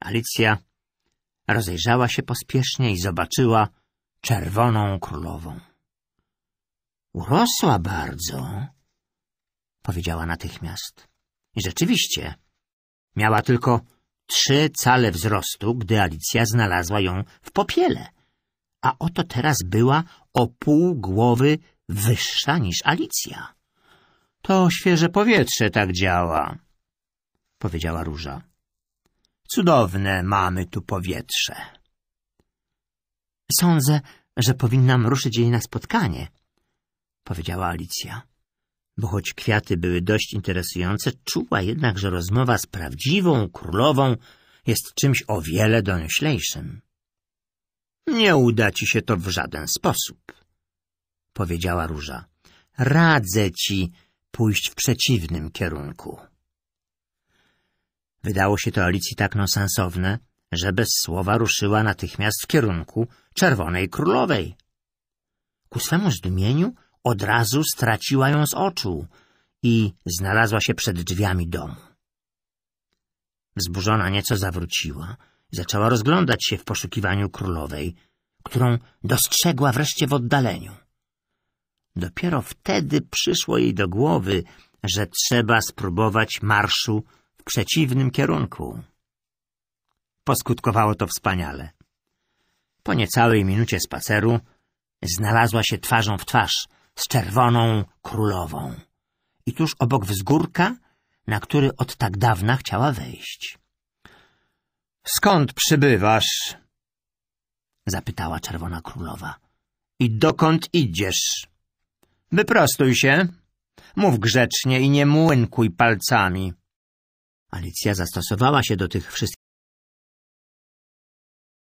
Alicja rozejrzała się pospiesznie i zobaczyła czerwoną królową. Urosła bardzo, powiedziała natychmiast. I rzeczywiście, miała tylko trzy cale wzrostu, gdy Alicja znalazła ją w popiele. A oto teraz była o pół głowy wyższa niż Alicja. To świeże powietrze tak działa, powiedziała Róża. Cudowne mamy tu powietrze. Sądzę, że powinnam ruszyć jej na spotkanie, powiedziała Alicja. Bo choć kwiaty były dość interesujące, czuła jednak, że rozmowa z prawdziwą królową jest czymś o wiele donioślejszym. Nie uda ci się to w żaden sposób, powiedziała Róża. Radzę ci pójść w przeciwnym kierunku. Wydało się to Alicji tak nonsensowne, że bez słowa ruszyła natychmiast w kierunku Czerwonej Królowej. Ku swemu zdumieniu od razu straciła ją z oczu i znalazła się przed drzwiami domu. Wzburzona nieco zawróciła i zaczęła rozglądać się w poszukiwaniu królowej, którą dostrzegła wreszcie w oddaleniu. Dopiero wtedy przyszło jej do głowy, że trzeba spróbować marszu przeciwnym kierunku. Poskutkowało to wspaniale. Po niecałej minucie spaceru znalazła się twarzą w twarz z czerwoną królową i tuż obok wzgórka, na który od tak dawna chciała wejść. — Skąd przybywasz? — zapytała czerwona królowa. — I dokąd idziesz? Wyprostuj się, mów grzecznie i nie młynkuj palcami. Alicja zastosowała się do tych wszystkich